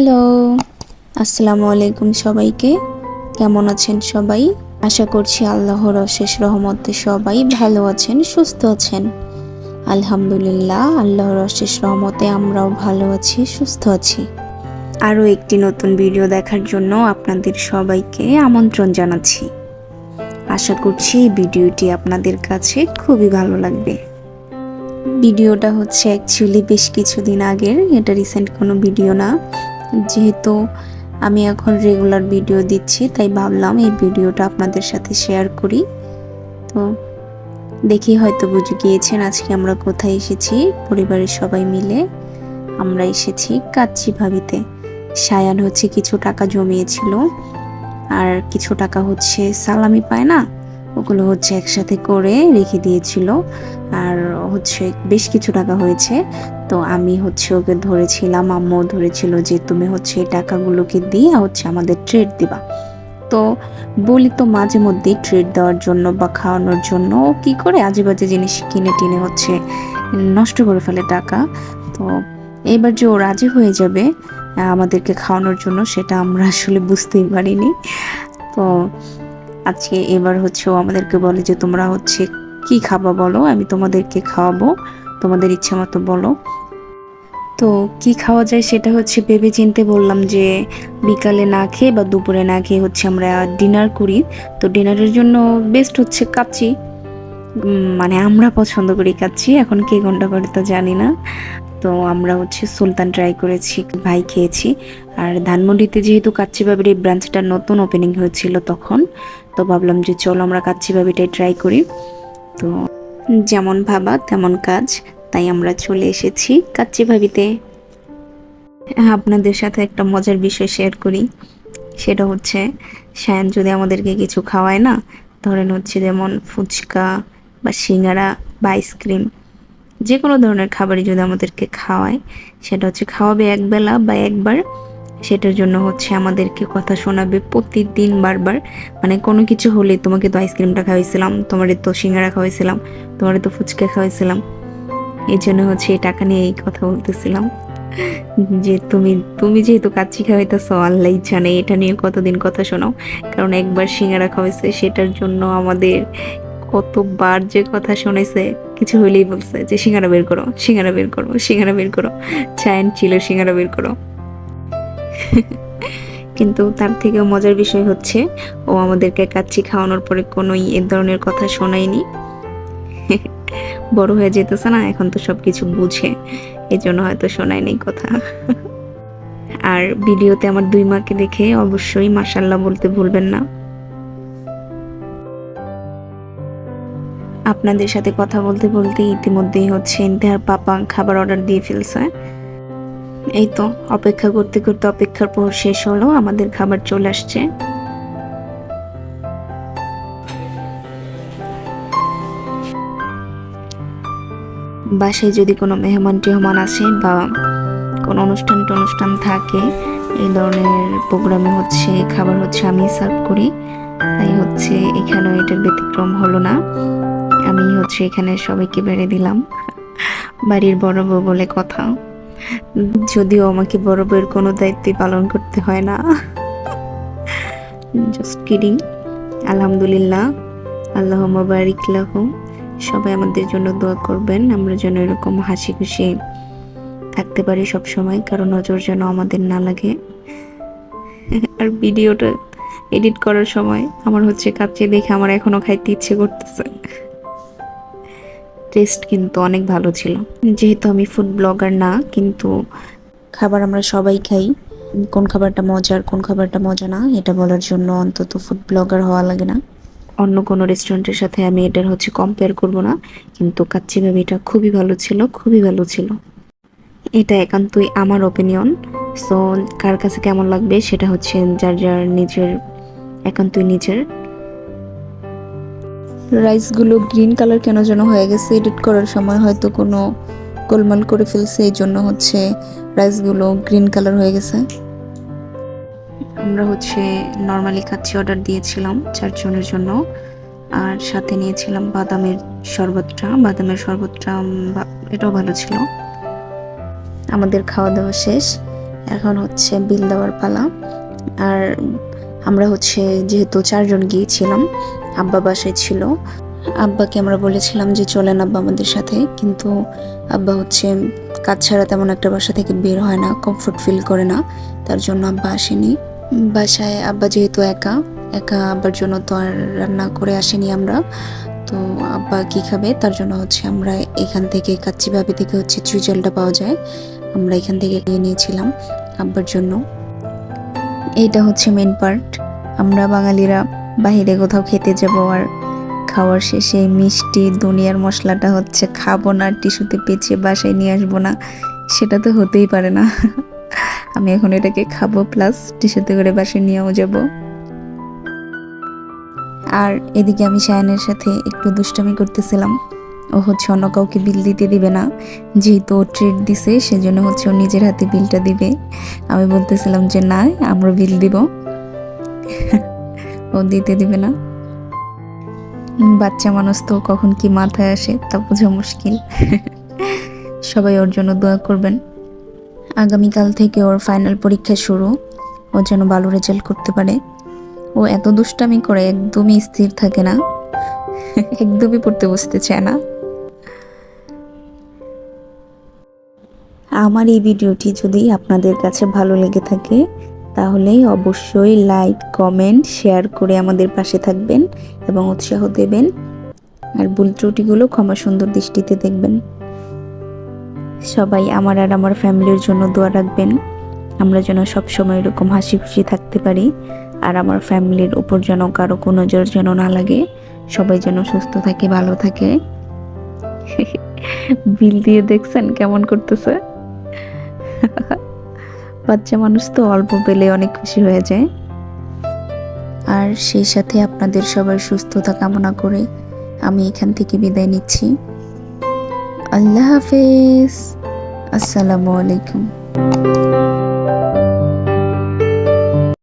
Hello, আসসালামু আলাইকুম সবাইকে। কেমন আছেন সবাই? আশা করছি আল্লাহর অশেষ রহমতে সবাই ভালো আছেন, সুস্থ আছেন। আলহামদুলিল্লাহ, আল্লাহর অশেষ রহমতে আমরাও ভালো আছি, সুস্থ আছি। আরও একটি নতুন ভিডিও দেখার জন্য আপনাদের সবাইকে আমন্ত্রণ জানাচ্ছি। আশা করছি এই ভিডিওটি আপনাদের কাছে খুবই ভালো লাগবে। ভিডিওটা হচ্ছে অ্যাকচুয়ালি বেশ কিছুদিন আগের, এটা রিসেন্ট কোনো ভিডিও না। যেহেতু আমি এখন রেগুলার ভিডিও দিচ্ছি, তাই ভাবলাম এই ভিডিওটা আপনাদের সাথে শেয়ার করি। তো দেখি হয়তো বুঝে গিয়েছেন আজকে আমরা কোথায় এসেছি। পরিবারের সবাই মিলে আমরা এসেছি কাচ্চি ভাবিতে। সায়ান হচ্ছে কিছু টাকা জমিয়েছিল, আর কিছু টাকা হচ্ছে সালামি পায় না ওগুলো হচ্ছে একসাথে করে রেখে দিয়েছিল। আর হচ্ছে বেশ কিছু টাকা হয়েছে। তো আমি হচ্ছে ওকে ধরেছিলাম আম্মু ধরেছিল যে তুমি হচ্ছে এই টাকাগুলোকে দিয়ে হচ্ছে আমাদের ট্রেড দিবা। তো বলি তো মাঝে মধ্যেই ট্রেড দেওয়ার জন্য বা খাওয়ানোর জন্য ও কী করে আজে বাজে জিনিস কিনে টিনে হচ্ছে নষ্ট করে ফেলে টাকা। তো এবার যে ও রাজি হয়ে যাবে আমাদেরকে খাওয়ানোর জন্য সেটা আমরা আসলে বুঝতেই পারিনি। তো আজকে এবার হচ্ছে আমাদেরকে বলে যে, তোমরা হচ্ছে কি খাবা বলো? আমি তোমাদেরকে খাওয়াবো। তোমাদের ইচ্ছা মতো বলো। তো কি খাওয়া যায় সেটা হচ্ছে ভেবে চিনতে বললাম যে, বিকালে না খেয়ে বা দুপুরে না খেয়ে হচ্ছে আমরা ডিনার করি। তো ডিনারের জন্য বেস্ট হচ্ছে কাচ্চি। মানে আমরা পছন্দ করি কাচ্চি। এখন কে কোনটা করে তো জানি না। তো আমরা হচ্ছে সুলতান ট্রাই করেছি ভাই খেয়েছি। আর ধানমন্ডিতে যেহেতু কাচ্চি বাবির এই ব্রাঞ্চটা নতুন ওপেনিং হয়েছিল তখন, তো ভাবলাম যে চলো আমরা কাচ্চি বাবিটাই ট্রাই করি। তো যেমন ভাবা তেমন কাজ, তাই আমরা চলে এসেছি কাচ্চি ভাবিতে আপনাদের সাথে একটা মজার বিষয় শেয়ার করি, সেটা হচ্ছে সায়ান যদি আমাদেরকে কিছু খাওয়ায় না, ধরেন হচ্ছে যেমন ফুচকা বা সিঙ্গারা বা আইসক্রিম যে কোনো ধরনের খাবারই যদি আমাদেরকে খাওয়ায়, সেটা হচ্ছে খাওয়াবে একবেলা বা একবার। সেটার জন্য হচ্ছে আমাদেরকে কথা শোনাবে প্রতিদিন বারবার। মানে কোনো কিছু হলে তোমাকে তো আইসক্রিমটা খাওয়াইছিলাম, তোমার তো সিঙ্গারা খাওয়াইছিলাম, তোমার তো ফুচকা খাওয়াইছিলাম। এই জন্য হচ্ছে এই টাকা নিয়ে এই কথা বলতেছিলাম। যে তুমি তুমি যেহেতু কাচ্চি খাওয়াইতেছো, আল্লাহ জানে এটা নিয়ে কতদিন কথা শোনাও। কারণ একবার সিঙ্গারা খাওয়াইছে, সেটার জন্য আমাদের কতবার যে কথা শোনাইছে কিছু হইলেই বলছে যে, সিঙ্গারা বের করো, সিঙ্গারা বের করো, সিঙ্গারা বের করো। চায়ন ছিল, সিঙ্গারা বের করো। কিন্তু তার থেকেও মজার বিষয় হচ্ছে, ও আমাদেরকে কাচ্চি খাওয়ানোর পরে কোনো এ ধরনের কথা শোনায়নি। বড় হয়ে যেতেছে না, এখন তো সব কিছু বুঝে এই জন্য হয়তো শোনায়নি কথা। আর ভিডিওতে আমার দুই মাকে দেখে অবশ্যই মাসাল্লাহ বলতে ভুলবেন না। আপনাদের সাথে কথা বলতে বলতে ইতিমধ্যেই হচ্ছে ইন্তেহার পাপা খাবার অর্ডার দিয়ে ফেলছে। এই তো, অপেক্ষা করতে করতে অপেক্ষার পর শেষ হলো, আমাদের খাবার চলে আসছে। বাসায় যদি কোনো মেহমান টেহমান আসে বা কোনো অনুষ্ঠান টনুষ্ঠান থাকে, এই ধরনের প্রোগ্রামে হচ্ছে খাবার হচ্ছে আমি সার্ভ করি। তাই হচ্ছে এখানেও এটার ব্যতিক্রম হলো না। আমি হচ্ছে এখানে সবাইকে বেড়ে দিলাম। বাড়ির বড় বউ বলে কথা। যদিও আমাকে বড় বউয়ের কোনো দায়িত্বই পালন করতে হয় না। জাস্ট কিডিং আলহামদুলিল্লাহ। আল্লাহ বারিক লাহু। সবাই আমাদের জন্য দোয়া করবেন। আমরা যেন এরকম হাসি খুশি থাকতে পারি সব সময় কারণ নজর যেন আমাদের না লাগে। আর ভিডিওটা এডিট করার সময় আমার হচ্ছে কাচ্চি দেখে আমার এখনও খাইতে ইচ্ছে করতেছে। টেস্ট কিন্তু অনেক ভালো ছিল। যেহেতু আমি ফুড ব্লগার না, কিন্তু খাবার আমরা সবাই খাই। কোন খাবারটা মজার, কোন খাবারটা মজা না, এটা বলার জন্য অন্তত ফুড ব্লগার হওয়া লাগে না। অন্য কোনো রেস্টুরেন্টের সাথে আমি এটার হচ্ছে কম্পেয়ার করব না, কিন্তু কাচ্চি এটা খুবই ভালো ছিল, খুবই ভালো ছিল। এটা একান্তই আমার ওপিনিয়ন সো কার কাছে কেমন লাগবে সেটা হচ্ছে যার যার নিজের, একান্তই নিজের। রাইসগুলো গ্রিন কালার কেন যেন হয়ে গেছে? এডিট করার সময় হয়তো কোনো গোলমাল করে ফেলছে, এই জন্য হচ্ছে রাইসগুলো গ্রিন কালার হয়ে গেছে। আমরা হচ্ছে নর্মালি কাচ্চি অর্ডার দিয়েছিলাম চারজনের জন্য। আর সাথে নিয়েছিলাম বাদামের শরবতটা। বাদামের শরবতটা এটাও ভালো ছিল। আমাদের খাওয়া দাওয়া শেষ। এখন হচ্ছে বিল দেওয়ার পালা। আর আমরা হচ্ছে যেহেতু চারজন গিয়েছিলাম আব্বা বাসায় ছিল। আব্বাকে আমরা বলেছিলাম যে চলেন আব্বা আমাদের সাথে, কিন্তু আব্বা হচ্ছে কাজ ছাড়া তেমন একটা বাসা থেকে বের হয় না কমফোর্ট ফিল করে না, তার জন্য আব্বা আসেনি। বাসায় আব্বা যেহেতু একা একা আব্বার জন্য তো আর রান্না করে আসেনি আমরা, তো আব্বা কি খাবে? তার জন্য হচ্ছে আমরা এখান থেকে কাচ্চি ভাবি থেকে হচ্ছে চুইজালটা পাওয়া যায়, আমরা এখান থেকে নিয়ে নিয়েছিলাম আব্বার জন্য। এইটা হচ্ছে মেন পার্ট আমরা বাঙালিরা বাইরে কোথাও খেতে যাব আর খাওয়ার শেষে মিষ্টি দুনিয়ার মশলাটা হচ্ছে খাব না, টিস্যুতে পেঁচিয়ে বাসায় নিয়ে আসব না, সেটা তো হতেই পারে না। আমি এখন এটাকে খাব প্লাস টিস্যুতে করে বাসায় নিয়েও যাব। আর এদিকে আমি শায়নের সাথে একটু দুষ্টামি করতেছিলাম। ও হচ্ছে অন্য কাউকে বিল দিতে দিবে না। যেহেতু ও ট্রিট দিছে, সেজন্য হচ্ছে ও নিজের হাতে বিলটা দিবে। আমি বলতেছিলাম যে, না, আমরা বিল দিব। ও দিতে দিবে না। বাচ্চা মানুষ তো কখন কি মাথায় আসে তা বোঝা মুশকিল। সবাই ওর জন্য দোয়া করবেন। আগামীকাল থেকে ওর ফাইনাল পরীক্ষা শুরু। ও যেন ভালো রেজাল্ট করতে পারে। ও এত দুষ্টামি করে একদমই স্থির থাকে না। একদমই পড়তে বসতে চায় না। আমার এই ভিডিওটি যদি আপনাদের কাছে ভালো লেগে থাকে তাহলে অবশ্যই লাইক কমেন্ট শেয়ার করে আমাদের পাশে থাকবেন এবং উৎসাহ দেবেন। আর ভুল ত্রুটিগুলো ক্ষমা সুন্দর দৃষ্টিতে দেখবেন। সবাই আমার আর আমার ফ্যামিলির জন্য দোয়া রাখবেন। আমরা যেন সবসময় এরকম হাসি খুশি থাকতে পারি। আর আমার ফ্যামিলির উপর যেন কারও কোনো নজর যেন না লাগে। সবাই যেন সুস্থ থাকে, ভালো থাকে। বিল দিয়ে দেখছেন কেমন করতেছে? বাচ্চা মানুষ তো অল্প পেলে অনেক খুশি হয়ে যায়। আর সেই সাথে আপনাদের সবার সুস্থতা কামনা করে আমি এখান থেকে বিদায় নিচ্ছি। আল্লাহ হাফেজ। আসসালামু আলাইকুম।